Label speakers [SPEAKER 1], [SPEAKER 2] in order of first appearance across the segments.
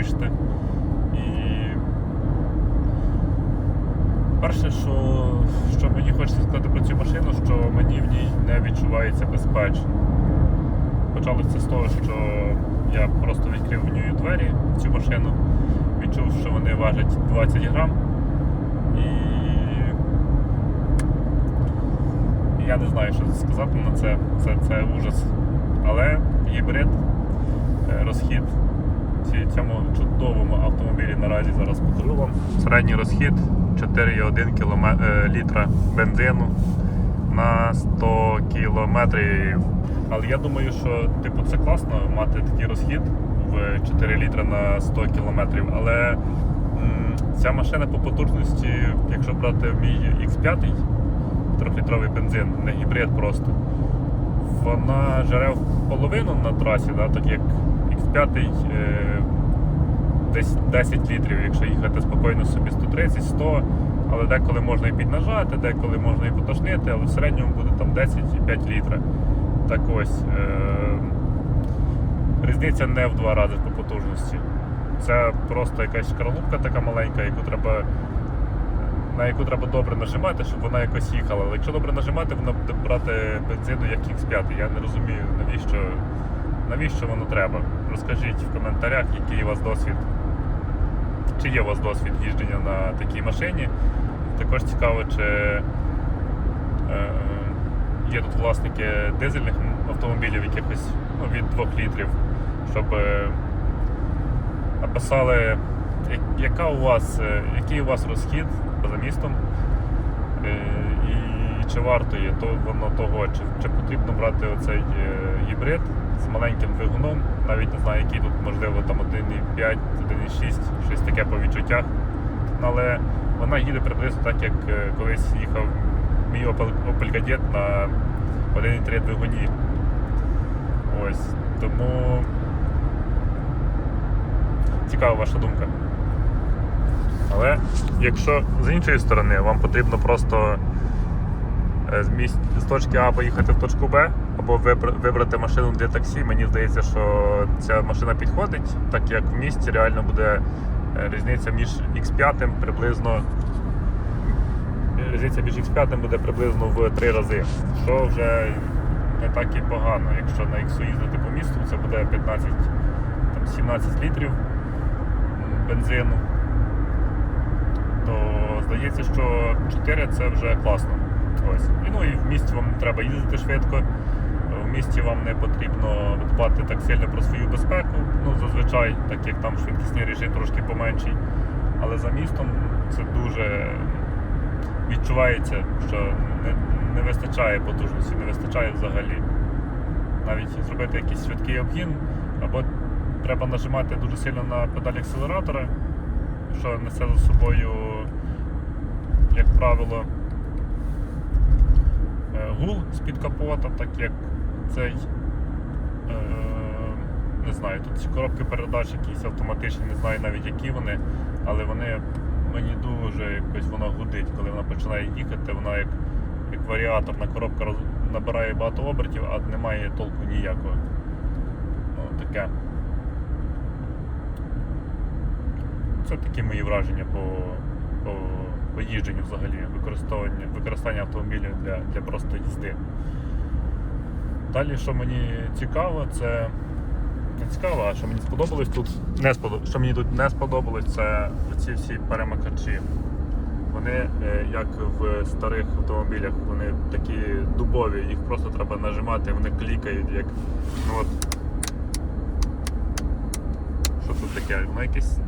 [SPEAKER 1] вирішити. І перше, що, що мені хочеться сказати про цю машину, що мені в ній не відчувається безпечно. Почалося з того, що я просто відкрив в ній двері в цю машину, відчув, що вони важать 20 грам. І я не знаю, що сказати на це. Це, це ужас. Але гібрид, е, розхід цьому чудовому автомобілі наразі зараз покажу вам. Середній розхід 4,1 км, е, літра бензину на 100 кілометрів. Але я думаю, що типу, це класно мати такий розхід в 4 літра на 100 кілометрів. Але ця машина по потужності, якщо брати мій X5, трьохлітровий бензин, не гібрид просто, вона жере в половину на трасі, да, так як X5 е, десь 10 літрів, якщо їхати спокійно собі 130-100, але деколи можна і піднажати, деколи можна і потошнити, але в середньому буде там 10,5 літра. Так ось. Е, різниця не в два рази по потужності. Це просто якась шкарлупка така маленька, яку треба, на яку треба добре нажимати, щоб вона якось їхала. Але якщо добре нажимати, вона буде брати бензину як X5. Я не розумію, навіщо, навіщо воно треба. Розкажіть в коментарях, який у вас досвід. Чи є у вас досвід їждження на такій машині? Також цікаво, чи е, є тут власники дизельних автомобілів якихось ну, від 2 літрів, щоб е, написали, я- яка у вас, е, який у вас розхід за містом, е, чи варто є то воно того, чи, чи потрібно брати оцей е, гібрид з маленьким двигуном, навіть не знаю, який тут можливо там 1,5, 1,6, щось таке по відчуттях. Але вона їде приблизно так, як е, колись їхав мій Opel, Kadett на 1,3 двигуні. Ось. Тому цікава ваша думка. Але якщо з іншої сторони вам потрібно просто з, місць, з точки А поїхати в точку Б, або вибр- вибрати машину для таксі, мені здається, що ця машина підходить, так як в місті реально буде е, різниця між X5 приблизно. Різниця між X5 буде приблизно в три рази, що вже не так і погано. Якщо на X їздити по місту, це буде 15, там, 17 літрів бензину, то здається, що 4 це вже класно. Ось. Ну, і в місті вам не треба їздити швидко, в місті вам не потрібно дбати так сильно про свою безпеку, ну зазвичай, так як там швидкісний режим трошки поменший. Але за містом це дуже відчувається, що не, не вистачає потужності, не вистачає взагалі. Навіть зробити якийсь швидкий обгін, або треба нажимати дуже сильно на педаль акселератора, що несе за собою, як правило, гул з-під капота, так як цей. е, Не знаю, тут коробки передач якісь автоматичні, не знаю навіть які вони, але вони мені дуже якось воно гудить, коли вона починає їхати, вона як, як варіаторна коробка роз... набирає багато обертів, а немає толку ніякого. Ну, таке. Це такі мої враження по, по, по їждженню взагалі, використання, використання автомобілів для, для просто їзди. Далі, що мені цікаво, це не цікаво, а що мені сподобалось тут, не сподоб... що мені тут не сподобалось, це ці всі перемикачі. Вони, е, як в старих автомобілях, вони такі дубові, їх просто треба нажимати, вони клікають, як. Ну от. Що тут таке? Воно якийсь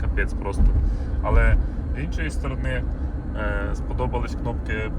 [SPEAKER 1] капець просто. Але з іншої сторони е, сподобались кнопки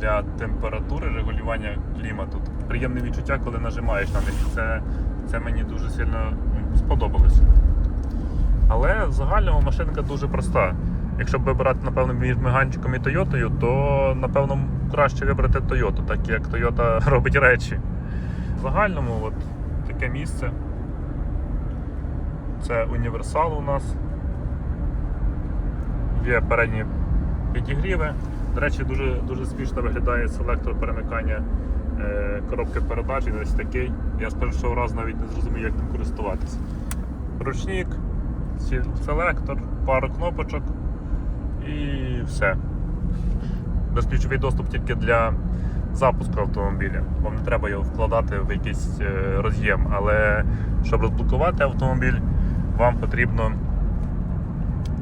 [SPEAKER 1] для температури регулювання клімату. Приємне відчуття, коли нажимаєш на них. Це, це мені дуже сильно сподобалось. Але в загальному машинка дуже проста. Якщо вибирати, напевно, між Меганчиком і Тойотою, то напевно краще вибрати Тойоту, так як Тойота робить речі. В загальному от таке місце. Це універсал у нас. Є передні підігріви. До речі, дуже, дуже смішно виглядає селектор перемикання е, коробки передач, він ось такий. Я з першого разу навіть не зрозумів, як ним користуватися. Ручник, селектор, пару кнопочок і все. Безключовий доступ тільки для запуску автомобіля. Вам не треба його вкладати в якийсь е, роз'єм. Але щоб розблокувати автомобіль, вам потрібно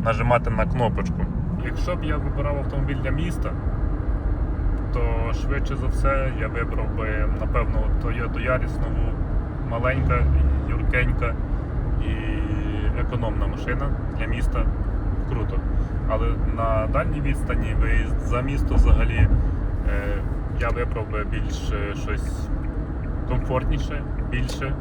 [SPEAKER 1] нажимати на кнопочку. Якщо б я вибирав автомобіль для міста, то швидше за все я вибрав би, напевно, Toyota Yaris нову, маленька, юркенька і економна машина для міста. Круто. Але на дальній відстані виїзд за місто взагалі е, я вибрав би більш щось комфортніше, більше,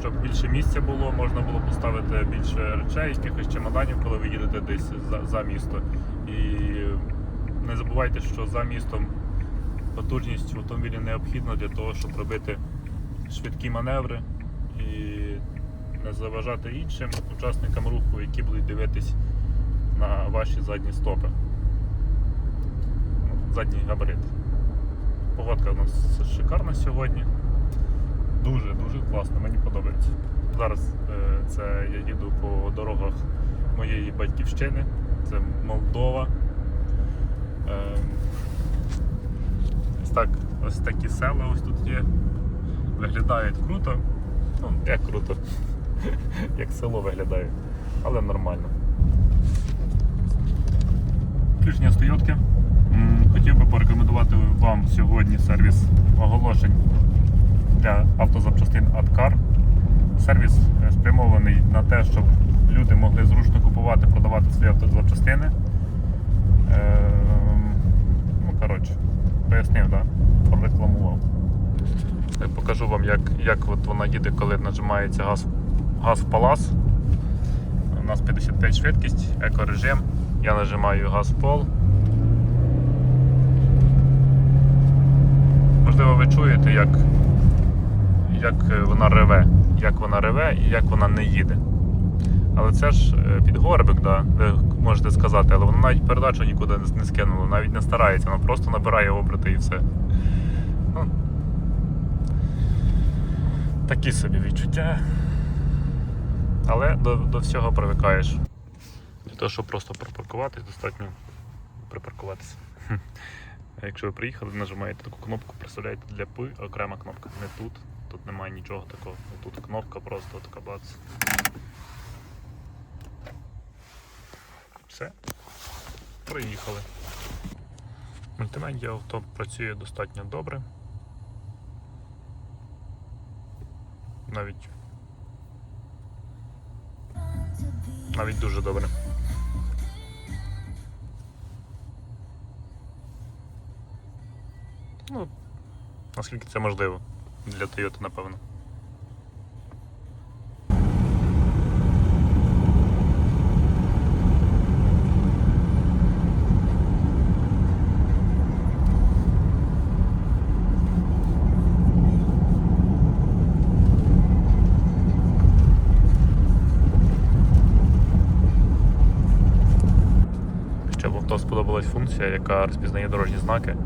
[SPEAKER 1] щоб більше місця було, можна було поставити більше речей, якихось чемоданів, коли ви їдете десь за, за місто. І не забувайте, що за містом потужність в автомобілі необхідна для того, щоб робити швидкі маневри і не заважати іншим учасникам руху, які будуть дивитись на ваші задні стопи. Ну, Задній габарит. Погодка у нас шикарна сьогодні. Дуже дуже класно, мені подобається. Зараз е, це я їду по дорогах моєї батьківщини. Це Молдова. Е, ось, так, ось такі села ось тут є. Виглядають круто. Ну, як круто. як село виглядає, але нормально. Включення стоянки. Хотів би порекомендувати вам сьогодні сервіс оголошень для автозапчастин AdCar. Сервіс е, спрямований на те, щоб люди могли зручно купувати, продавати свої автозапчастини. Е, ну, коротше, пояснив, да? прорекламував. Я покажу вам, як, як от вона їде, коли нажимається газ, газ в палас. У нас 55 швидкість, екорежим. Я нажимаю газ в пол. Можливо, ви чуєте, як, як е, вона реве, як вона реве і як вона не їде. Але це ж е, під горбик, да, ви можете сказати, але вона навіть передачу нікуди не- скинула, навіть не старається, вона просто набирає оберти і все. Ну, такі собі відчуття. Але до, до всього привикаєш. Для того, щоб просто припаркуватись, достатньо припаркуватися. Якщо ви приїхали, нажимаєте таку кнопку, представляєте для П окрема кнопка. Не тут, тут немає нічого такого. Тут кнопка просто така бац. Все. Приїхали. Мультимедіа авто працює достатньо добре. Навіть навіть дуже добре. Ну, наскільки це можливо для Toyota, напевно. Ще в авто сподобалась функція, яка розпізнає дорожні знаки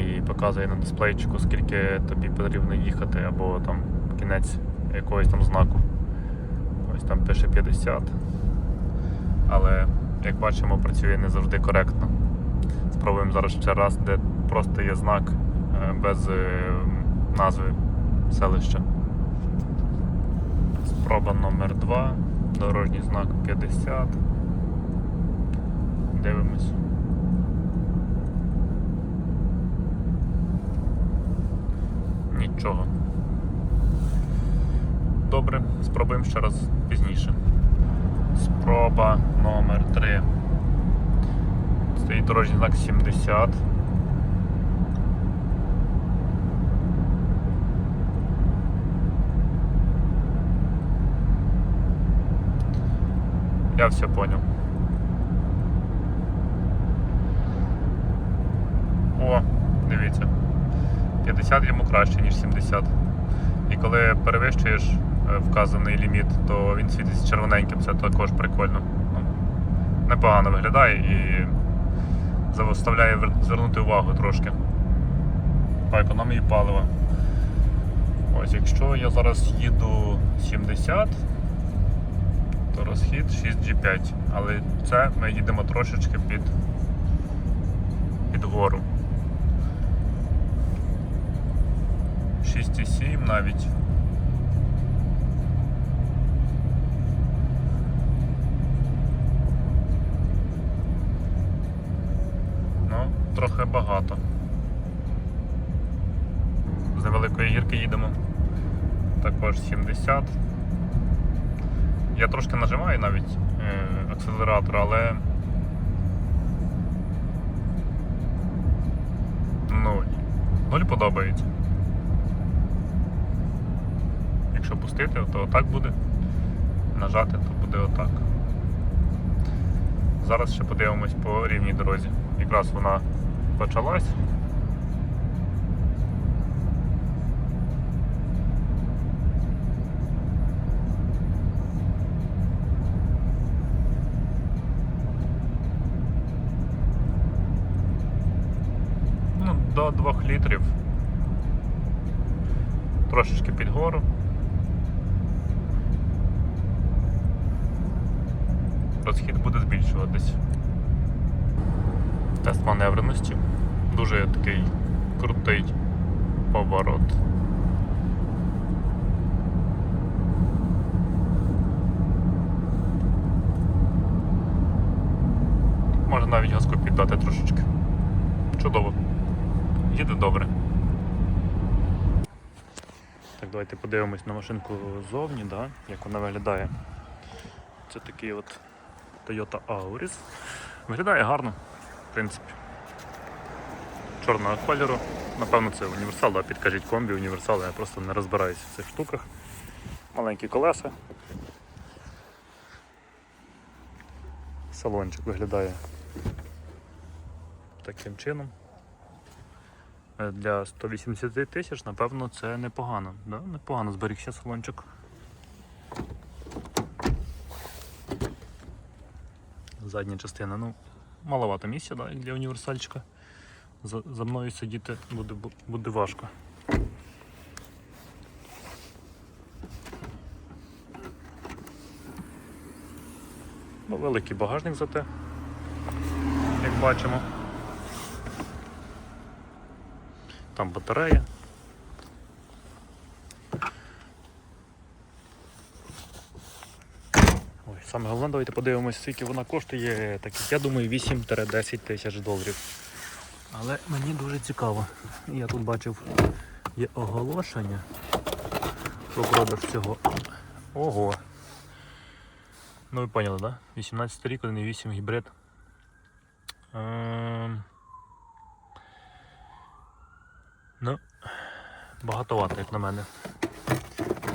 [SPEAKER 1] і показує на дисплейчику, скільки тобі потрібно їхати, або там кінець якогось там знаку. Ось там пише 50. Але, як бачимо, працює не завжди коректно. Спробуємо зараз ще раз, де просто є знак е, без е, назви селища. Спроба номер 2 дорожній знак 50. Дивимось. Нічого. Добре, спробуємо ще раз пізніше. Спроба номер 3. Стоїть дорожній знак 70. Я все понял. О, дивіться. 50 йому краще, ніж 70. І коли перевищуєш е, вказаний ліміт, то він світиться червоненьким, це також прикольно. Ну, непогано виглядає і заставляє звернути увагу трошки. по економії палива. Ось, якщо я зараз їду 70, то розхід 6G5. Але це ми їдемо трошечки під, під гору. 6,7 навіть. Ну, трохи багато. З невеликої гірки їдемо. Також 70. Я трошки нажимаю навіть е, акселератор, але. Ну, нуль подобається. Якщо пустити, то отак буде. Нажати, то буде отак. Зараз ще подивимось по рівній дорозі. Якраз вона почалась. Ну, до 2 літрів. Трошечки під Розхід буде збільшуватись. Тест маневреності. Дуже такий крутий поворот. Можна навіть газку піддати трошечки. Чудово. Їде добре. Так, давайте подивимось на машинку ззовні, да? як вона виглядає. Це такий от Toyota Auris. Виглядає гарно, в принципі. Чорного кольору. Напевно, це універсал, да? підкажіть комбі, універсал, я просто не розбираюся в цих штуках. Маленькі колеса. Салончик виглядає таким чином. Е, Для 180 тисяч, напевно, це непогано. Да? Непогано зберігся салончик. Задня частина, ну, маловато місця да, для універсальчика. За, за мною сидіти буде, буде важко. Ну, великий багажник зате, як бачимо. Там батарея. Саме головне, давайте подивимося, скільки вона коштує. Так, я думаю, 8-10 тисяч доларів. Але мені дуже цікаво. Я тут бачив є оголошення про продаж цього. Ого. Ну ви поняли? Да? 18 рік, 1.8 гібрид. Ем... Ну, багатовато, як на мене.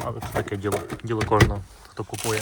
[SPEAKER 1] Але це таке діло. Діло кожного, хто купує.